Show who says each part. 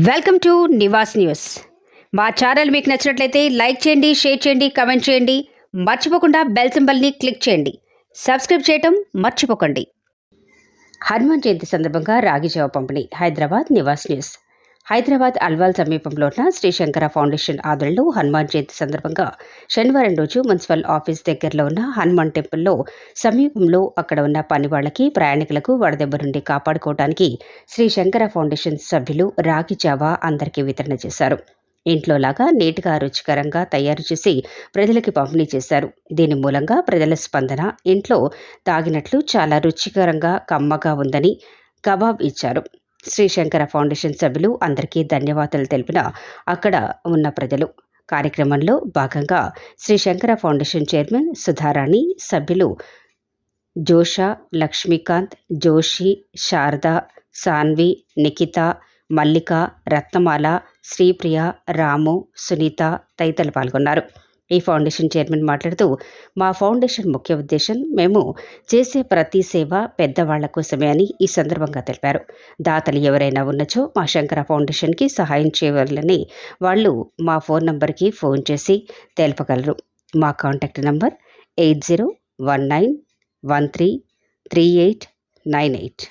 Speaker 1: Welcome to Nivas news. మా channel మీకు నచ్చినట్లయితే లైక్ చేయండి షేర్ చేయండి కమెంట్ చేయండి. మర్చిపోకుండా బెల్ సింబల్ని క్లిక్ చేయండి. సబ్స్క్రైబ్ చేయటం మర్చిపోకండి. హనుమాన్ జయంతి సందర్భంగా రాగి జావ పంపిణీ. హైదరాబాద్ నివాస్ న్యూస్. హైదరాబాద్ అల్వాల్ సమీపంలో ఉన్న శ్రీ శంకర ఫౌండేషన్ ఆధ్వర్యంలో హనుమాన్ జయంతి సందర్భంగా శనివారం రోజు మున్సిపల్ ఆఫీస్ దగ్గరలో ఉన్న హనుమాన్ టెంపుల్లో సమీపంలో అక్కడ ఉన్న పని వాళ్ళకి ప్రయాణికులకు వడదెబ్బ నుండి కాపాడుకోవడానికి శ్రీ శంకర ఫౌండేషన్ సభ్యులు రాగి జావా అందరికీ వితరణ చేశారు. ఇంట్లో లాగా నీట్గా రుచికరంగా తయారు చేసి ప్రజలకి పంపిణీ చేశారు. దీని మూలంగా ప్రజల స్పందన ఇంట్లో తాగినట్లు చాలా రుచికరంగా కమ్మగా ఉందని కబాబ్ ఇచ్చారు. శ్రీశంకర ఫౌండేషన్ సభ్యులు అందరికీ ధన్యవాదాలు తెలిపిన అక్కడ ఉన్న ప్రజలు. కార్యక్రమంలో భాగంగా శ్రీశంకర ఫౌండేషన్ చైర్మన్ సుధారాణి సభ్యులు జోషా లక్ష్మీకాంత్ జోషి శారద సాన్వి నిఖిత మల్లిక రత్నమాల శ్రీప్రియ రాము సునీత తదితరులు పాల్గొన్నారు. ఈ ఫౌండేషన్ చైర్మన్ మాట్లాడుతూ మా ఫౌండేషన్ ముఖ్య ఉద్దేశం మేము చేసే ప్రతి సేవ పెద్దవాళ్ళ కోసమే అని ఈ సందర్భంగా తెలిపారు. దాతలు ఎవరైనా ఉన్నచో మా శంకర ఫౌండేషన్కి సహాయం చేయవాలని వాళ్ళు మా ఫోన్ నంబర్కి ఫోన్ చేసి తెలపగలరు. మా contact number eight zero one nine one three three eight nine eight.